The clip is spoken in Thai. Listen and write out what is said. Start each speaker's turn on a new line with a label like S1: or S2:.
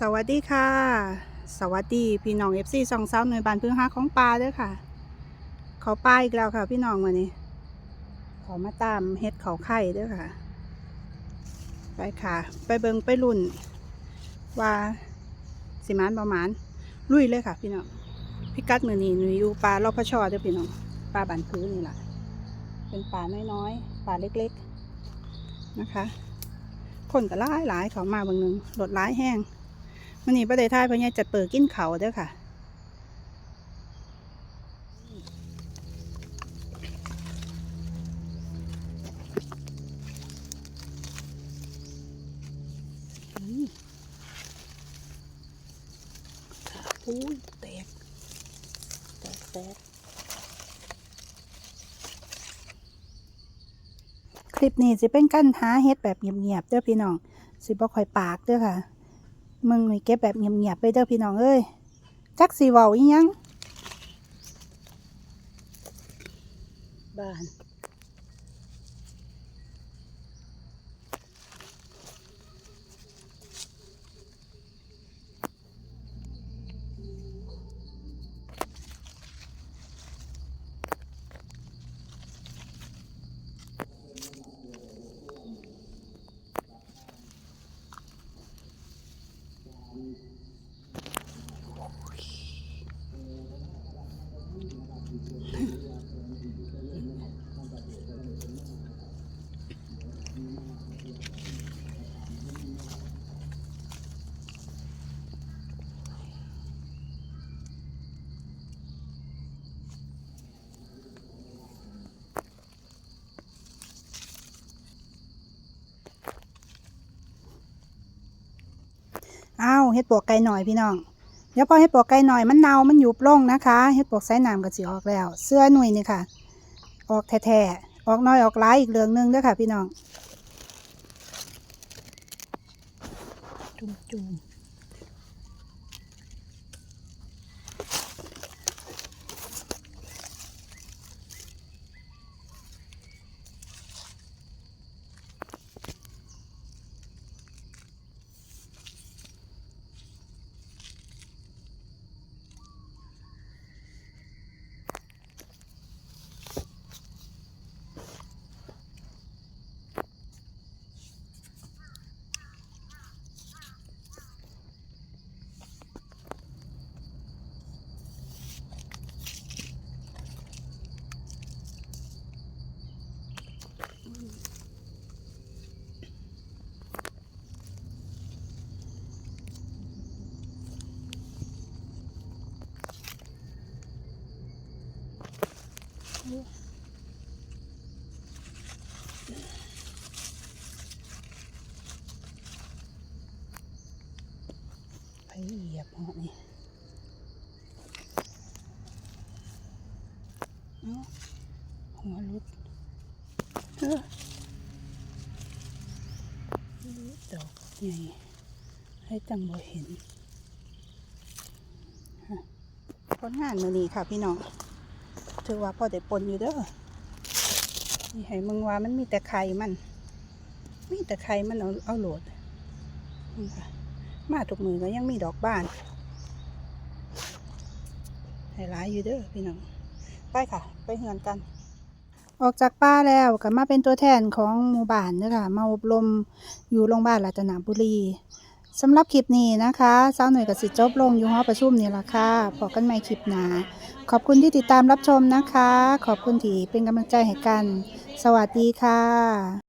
S1: สวัสดีค่ะ สวัสดีพี่น้องเอฟซีสองสาวหน่วยบานพึ่งฮักของปลาด้วยค่ะ เขาปลาอีกแล้วค่ะ พี่น้องวันนี้ขามาตามเฮ็ดเขาไข่ด้วยค่ะ ไปค่ะ ไปเบิงไปรุ่น ว่าสิมานประมาณลุยเลยค่ะ พี่น้องพิกัดมือนี้หนูอยู่ปลาลอพชอเด้อพี่น้องปลาบันพื้นนี่แหละเป็นปลาน้อยๆปลาเล็กๆนะคะ คนก็หลายหลายๆเขามาบางหนึงรถหลายแห้ง มันนี่ประเทศไทยเพิ่นยังจัดเปิดกินเขาวเด้อค่ะนี่ขาอุ้ยแตกแตกแตกคลิปนี้สิเป็นการหาเฮ็ดแบบเงียบๆเด้อพี่น้อง สิบ่ค่อยปากเด้อค่ะ มึงหน่ยเก็บแบบเงียบๆไปเด้อพี่น้องเอ้ยจักสีวาวอีหยังบ้าน อ้าวเฮ็ดปวกไก่หน่อยพี่น้อง เดี๋ยวพอเฮ็ดปวกไก่หน่อยมันเน่ามันยุบลงนะคะเฮ็ดปวกไส้น้ำก็สิออกแล้ว เสื้อหนุ่ยนี่ค่ะ ออกแท้ๆออกน้อยออกหลายอีกเรื่องหนึงด้วยค่ะ พี่น้อง จุ่มๆ ไปเหยียบเหาะนี่เอาหัวรุดเออดอกใหญ่ให้จังบ่เห็นผลงานมือนี้ค่ะพี่น้อง ถือว่าพอได้ปนอยู่เด้อนี่ให้มึงว่ามันมีแต่ไข่มัน มีแต่ไข่มันเอาเอาโหลดนี่ค่ะมาทุกมือก็ยังมีดอกบานให้หลายอยู่เด้อพี่น้องไปค่ะ ไปเฮือนกัน ออกจากป้าแล้วก็มาเป็นตัวแทนของหมู่บ้านเด้อค่ะมาอบรมอยู่โรงพยาบาลรัตนบุรี สำหรับคลิปนี้นะคะสาวหน่วยกับสิจบลงอยู่หอประชุมนี่ละค่ะพอกันใหม่คลิปหน้าขอบคุณที่ติดตามรับชมนะคะ ขอบคุณที่เป็นกำลังใจให้กัน สวัสดีค่ะ